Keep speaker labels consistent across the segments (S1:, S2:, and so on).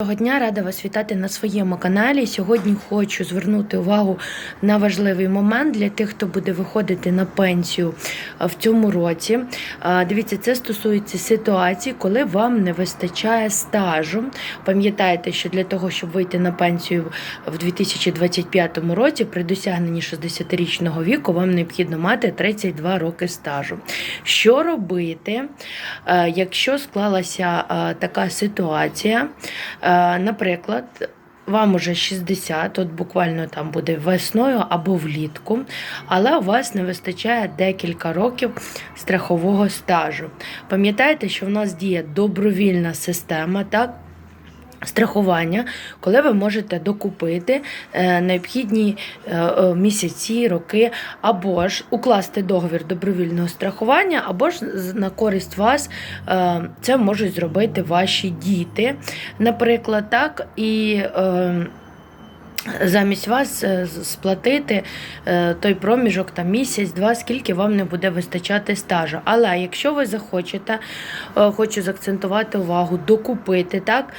S1: Доброго дня, рада вас вітати на своєму каналі. Сьогодні хочу звернути увагу на важливий момент для тих, хто буде виходити на пенсію в цьому році. Дивіться, це стосується ситуації, коли вам не вистачає стажу. Пам'ятаєте, що для того, щоб вийти на пенсію в 2025 році, при досягненні 60-річного віку, вам необхідно мати 32 роки стажу. Що робити, якщо склалася така ситуація? Е, Наприклад, вам уже 60, от буквально там буде весною або влітку, але у вас не вистачає декілька років страхового стажу. Пам'ятаєте, що в нас діє добровільна система, так? Страхування, коли ви можете докупити е, необхідні е, е, місяці, роки, або ж укласти договір добровільного страхування, або ж на користь вас це можуть зробити ваші діти, наприклад, так, і замість вас е, сплатити е, той проміжок там місяць-два, скільки вам не буде вистачати стажу. Але якщо ви захочете, е, хочу заакцентувати увагу, докупити, так,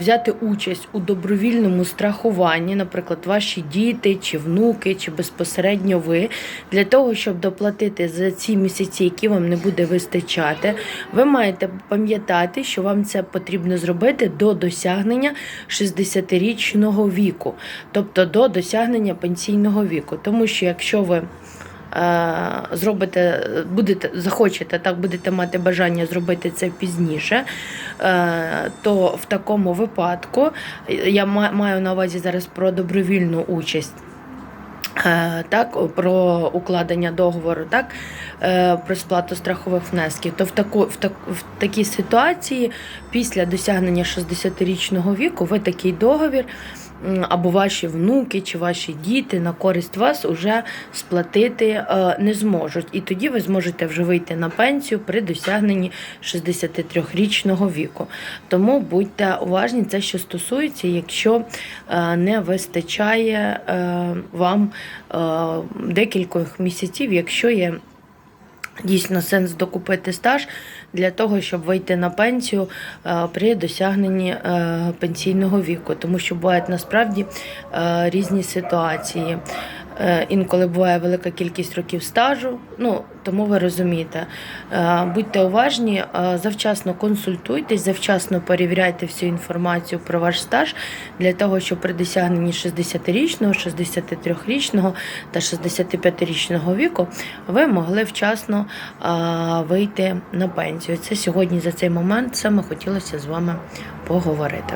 S1: взяти участь у добровільному страхуванні, наприклад, ваші діти чи внуки, чи безпосередньо ви, для того, щоб доплатити за ці місяці, які вам не буде вистачати, ви маєте пам'ятати, що вам це потрібно зробити до досягнення 60-річного віку, тобто до досягнення пенсійного віку. Тому що якщо ви е, зробите, будете, захочете, так будете мати бажання зробити це пізніше, е, то в такому випадку е, я ма- маю на увазі зараз про добровільну участь. Так, про укладення договору, так, про сплату страхових внесків, то в, таку, в, так, в такій ситуації після досягнення 60-річного віку ви такий договір або ваші внуки чи ваші діти на користь вас уже сплатити е, не зможуть. І тоді ви зможете вже вийти на пенсію при досягненні 63-річного віку. Тому будьте уважні, це що стосується, якщо е, не вистачає е, вам декількох місяців, якщо є дійсно сенс докупити стаж для того, щоб вийти на пенсію е, при досягненні е, пенсійного віку, тому що бувають насправді е, різні ситуації. Е, Інколи буває велика кількість років стажу, ну тому ви розумієте. Е, Будьте уважні, е, завчасно консультуйтесь, завчасно перевіряйте всю інформацію про ваш стаж для того, щоб при досягненні 60-річного, 63-річного та 65-річного віку ви могли вчасно вийти на пенсію. Це сьогодні за цей момент саме хотілося з вами поговорити.